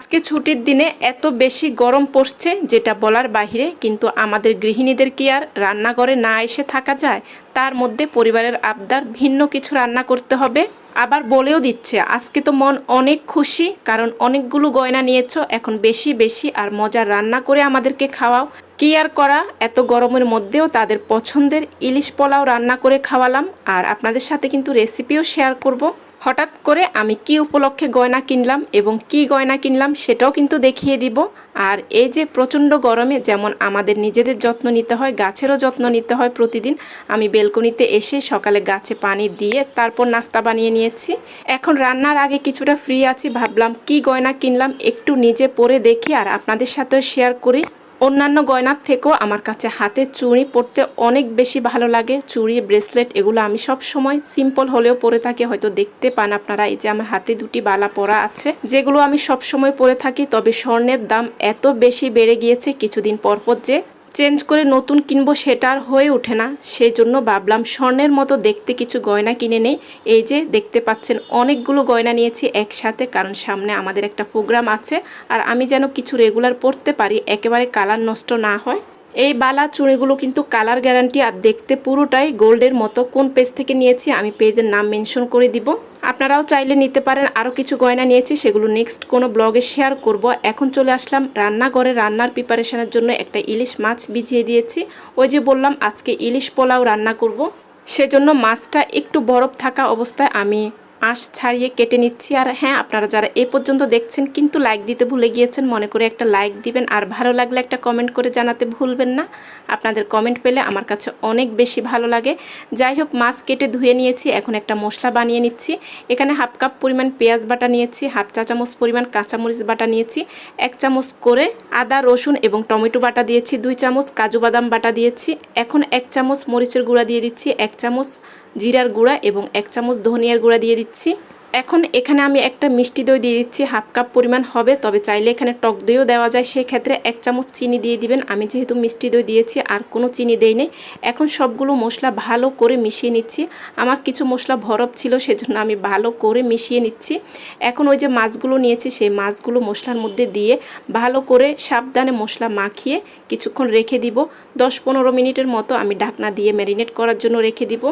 আজকে ছুটির দিনে এত বেশি গরম পড়ছে যেটা বলার বাইরে কিন্তু আমাদের গৃহিণীদের কি আর রান্নাঘরে না এসে থাকা যায়? তার মধ্যে পরিবারের আবদার ভিন্ন কিছু রান্না করতে হবে। আবার বলেও দিচ্ছে, আজকে তো মন অনেক খুশি, কারণ অনেকগুলো গয়না নিয়েছো, এখন বেশি বেশি আর মজার রান্না করে আমাদেরকে খাওয়াও। কি আর করা? এত গরমের মধ্যেও তাদের পছন্দের ইলিশ পোলাও রান্না করে খাওয়ালাম, আর আপনাদের সাথে কিন্তু রেসিপিও শেয়ার করব। হঠাৎ করে আমি কি উপলক্ষে গয়না কিনলাম এবং কি গয়না কিনলাম সেটাও কিন্তু দেখিয়ে দিব। আর এই যে প্রচণ্ড গরমে যেমন আমাদের নিজেদের যত্ন নিতে হয়, গাছেরও যত্ন নিতে হয় প্রতিদিন, আমি বেলকনিতে এসে সকালে গাছে পানি দিয়ে তারপর নাস্তা বানিয়ে নিয়েছি। এখন রান্নার আগে কিছুটা ফ্রি আছি, ভাবলাম কি গয়না কিনলাম একটু নিজে পরে দেখি আর আপনাদের সাথেও শেয়ার করি। অন্যান্য গয়নার থেকেও আমার কাছে হাতে চুড়ি পরতে অনেক বেশি ভালো লাগে। চুড়ি, ব্রেসলেট এগুলো আমি সব সময় সিম্পল হলেও পরে থাকি। হয়তো দেখতে পান আপনারা, এই যে আমার হাতে দুটি বালা পরা আছে, যেগুলো আমি সব সময় পরে থাকি। তবে স্বর্ণের দাম এত বেশি বেড়ে গিয়েছে কিছুদিন পরপর যে চেঞ্জ করে নতুন কিনবো সেটা আর হয়ে ওঠে না। সেই জন্য ভাবলাম স্বর্ণের মতো দেখতে কিছু গয়না কিনে নেই। এই যে দেখতে পাচ্ছেন, অনেকগুলো গয়না নিয়েছি একসাথে, কারণ সামনে আমাদের একটা প্রোগ্রাম আছে আর আমি যেন কিছু রেগুলার পরতে পারি, একেবারে কালার নষ্ট না হয়। এই বালা চুড়িগুলো কিন্তু কালার গ্যারান্টি আর দেখতে পুরোটাই গোল্ডের মতো। কোন পেজ থেকে নিয়েছি আমি পেজের নাম মেনশন করে দিব। আপনারাও চাইলে নিতে পারেন। আরও কিছু গয়না নিয়েছি, সেগুলো নেক্সট কোনো ব্লগে শেয়ার করব। এখন চলে আসলাম রান্নাঘরে রান্নার প্রিপারেশনের জন্য একটা ইলিশ মাছ ভিজিয়ে দিয়েছি। ওই যে বললাম, আজকে ইলিশ পোলাও রান্না করব। সেজন্য মাছটা একটু বরফ থাকা অবস্থায় আমি আঁশ ছাড়িয়ে কেটে নিচ্ছি। আর হ্যাঁ আপনারা যারা এ পর্যন্ত দেখছেন, কিন্তু লাইক দিতে ভুলে গিয়েছেন, মনে করে একটা লাইক দিবেন। আর ভালো লাগলে একটা কমেন্ট করে জানাতে ভুলবেন না। আপনাদের কমেন্ট পেলে আমার কাছে অনেক বেশি ভালো লাগে। যাই হোক, মাছ কেটে ধুয়ে নিয়েছি, এখন একটা মশলা বানিয়ে নিচ্ছি। এখানে হাফ কাপ পরিমাণ পেঁয়াজ বাটা নিয়েছি, হাফ চা চামচ পরিমাণ কাঁচামরিচ বাটা নিয়েছি, এক চামচ করে আদা, রসুন এবং টমেটো বাটা দিয়েছি, দুই চামচ কাজু বাদাম বাটা দিয়েছি। এখন এক চামচ মরিচের গুঁড়া দিয়ে দিচ্ছি, এক চামচ জিরার গুঁড়া এবং এক চামচ ধনিয়ার গুঁড়া দিয়ে দিচ্ছি। এখন এখানে আমি একটা মিষ্টি দই দিয়ে দিচ্ছি, হাফ কাপ পরিমাণ হবে, তবে চাইলে এখানে টক দইও দেওয়া যায়, সেক্ষেত্রে এক চামচ চিনি দিয়ে দিবেন। আমি যেহেতু মিষ্টি দই দিয়েছি, আর কোনো চিনি দেইনি এখন সবগুলো মশলা ভালো করে মিশিয়ে নিচ্ছি। আমার কিছু মশলা ভরপ ছিল, সেজন্য আমি ভালো করে মিশিয়ে নিচ্ছি। এখন ওই যে মাছগুলো নিয়েছি, সেই মাছগুলো মশলার মধ্যে দিয়ে ভালো করে সাবধানে মশলা মাখিয়ে কিছুক্ষণ রেখে দিব। দশ পনেরো মিনিটের মতো আমি ঢাকনা দিয়ে ম্যারিনেট করার জন্য রেখে দিব।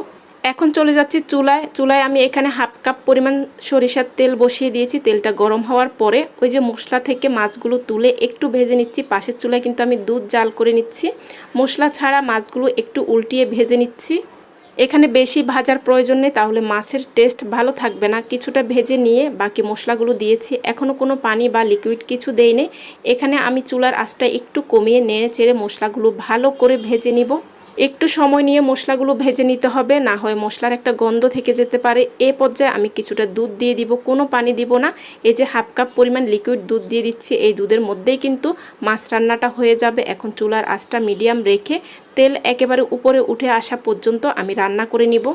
এখন চলে যাচ্ছি চুলায়। চুলায় আমি এখানে হাফ কাপ পরিমাণ সরিষার তেল বসিয়ে দিয়েছি। তেলটা গরম হওয়ার পরে ওই যে মশলা থেকে মাছগুলো তুলে একটু ভেজে নিচ্ছি। পাশের চুলায় কিন্তু আমি দুধ জাল করে নিচ্ছি। মশলা ছাড়া মাছগুলো একটু উল্টিয়ে ভেজে নিচ্ছি। এখানে বেশি ভাজার প্রয়োজন নেই, তাহলে মাছের টেস্ট ভালো থাকবে না। কিছুটা ভেজে নিয়ে বাকি মশলাগুলো দিয়েছি। এখনও কোনো পানি বা লিকুইড কিছু দেইনি। এখানে আমি চুলার আঁচটা একটু কমিয়ে নেড়ে চেড়ে মশলাগুলো ভালো করে ভেজে নিব। একটু সময় নিয়ে মশলাগুলো ভেজে নিতে হবে, না হয় মশলার একটা গন্ধ থেকে যেতে পারে। এ পর্যায়ে আমি কিছুটা দুধ দিয়ে দিব, কোনো পানি দিব না। এই যে হাফ কাপ পরিমাণ লিকুইড দুধ দিয়ে দিচ্ছি, এই দুধের মধ্যেই কিন্তু মাছ রান্নাটা হয়ে যাবে। এখন চুলার আঁচটা মিডিয়াম রেখে তেল একেবারে উপরে উঠে আসা পর্যন্ত আমি রান্না করে নিব।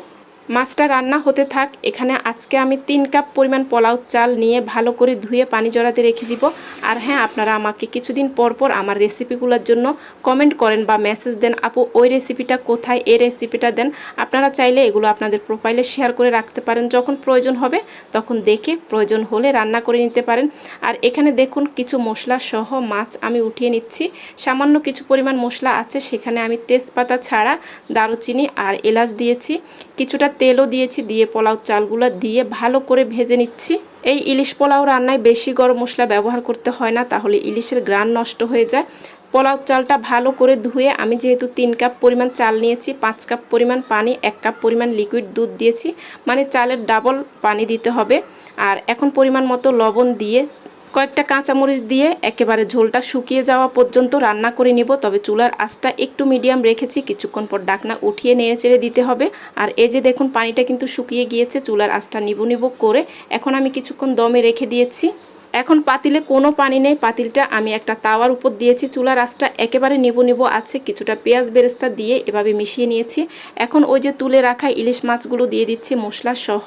মাছটা রান্না হতে থাক, এখানে আজকে আমি তিন কাপ পরিমাণ পোলাও চাল নিয়ে ভালো করে ধুয়ে পানি জড়াতে রেখে দিব। আর হ্যাঁ আপনারা আমাকে কিছুদিন পর পর আমার রেসিপিগুলোর জন্য কমেন্ট করেন বা মেসেজ দেন, আপু, ওই রেসিপিটা কোথায়? এই রেসিপিটা দেন। আপনারা চাইলে এগুলো আপনাদের প্রোফাইলে শেয়ার করে রাখতে পারেন, যখন প্রয়োজন হবে তখন দেখে প্রয়োজন হলে রান্না করে নিতে পারেন। আর এখানে দেখুন, কিছু মশলা সহ মাছ আমি উঠিয়ে নিচ্ছি। সামান্য কিছু পরিমাণ মশলা আছে, সেখানে আমি তেজপাতা ছাড়া দারুচিনি আর এলাচ দিয়েছি। কিছুটা তেলও দিয়েছি, দিয়ে পোলাও চালগুলো দিয়ে ভালো করে ভেজে নিচ্ছি। এই ইলিশ পোলাও রান্নায় বেশি গরম মশলা ব্যবহার করতে হয় না, তাহলে ইলিশের গ্রান নষ্ট হয়ে যায়। পোলাও চালটা ভালো করে ধুয়ে আমি যেহেতু তিন কাপ পরিমাণ চাল নিয়েছি, পাঁচ কাপ পরিমাণ পানি, এক কাপ পরিমাণ লিকুইড দুধ দিয়েছি মানে চালের ডাবল পানি দিতে হবে। আর এখন পরিমাণ মতো লবণ দিয়ে কয়েকটা কাঁচামরিচ দিয়ে একেবারে ঝোলটা শুকিয়ে যাওয়া পর্যন্ত রান্না করে নিব, তবে চুলার আঁচটা একটু মিডিয়াম রেখেছি। কিছুক্ষণ পর ডাকনা উঠিয়ে নেড়ে চেড়ে দিতে হবে। আর এই যে দেখুন, পানিটা কিন্তু শুকিয়ে গিয়েছে, চুলার আঁচটা নিবু নিবু করে এখন আমি কিছুক্ষণ দমে রেখে দিয়েছি। এখন পাতিলে কোনো পানি নেই, পাতিলটা আমি একটা তাওয়ার উপর দিয়েছি, চুলার আঁচটা একেবারে নিবু নিবু আছে, কিছুটা পেঁয়াজ বেরেস্তা দিয়ে এভাবে মিশিয়ে নিয়েছি। এখন ওই যে তুলে রাখা ইলিশ মাছগুলো দিয়ে দিচ্ছি মশলা সহ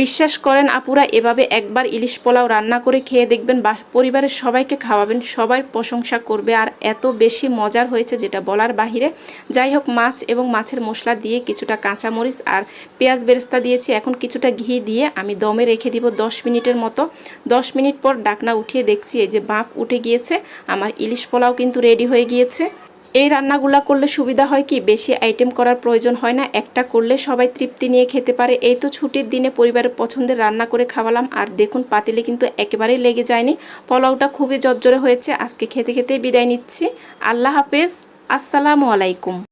বিশ্বাস করেন আপুরা, এভাবে একবার ইলিশ পোলাও রান্না করে খেয়ে দেখবেন বা পরিবারের সবাইকে খাওয়াবেন, সবাই প্রশংসা করবে। আর এত বেশি মজার হয়েছে যেটা বলার বাহিরে। যাই হোক, মাছ এবং মাছের মশলা দিয়ে কিছুটা কাঁচামরিচ আর পেঁয়াজ বেরেস্তা দিয়েছি। এখন কিছুটা ঘি দিয়ে আমি দমে রেখে দিব দশ মিনিটের মতো। দশ মিনিট পর ডাকনা উঠিয়ে দেখছি, এই যে বাঁপ উঠে গিয়েছে। আমার ইলিশ পোলাও কিন্তু রেডি হয়ে গিয়েছে। এই রান্নাগুলা করলে সুবিধা হয় কি? বেশি আইটেম করার প্রয়োজন হয় না। একটা করলে সবাই তৃপ্তি নিয়ে খেতে পারে। এই তো ছুটির দিনে পরিবারের পছন্দের রান্না করে খাওয়ালাম। আর দেখুন, পাতিলে কিন্তু একেবারেই লেগে যায়নি। পোলাওটা খুবই জর্জরে হয়েছে। আজকে খেতে খেতে বিদায় নিচ্ছি। আল্লাহ হাফেজ। আসসালামু আলাইকুম।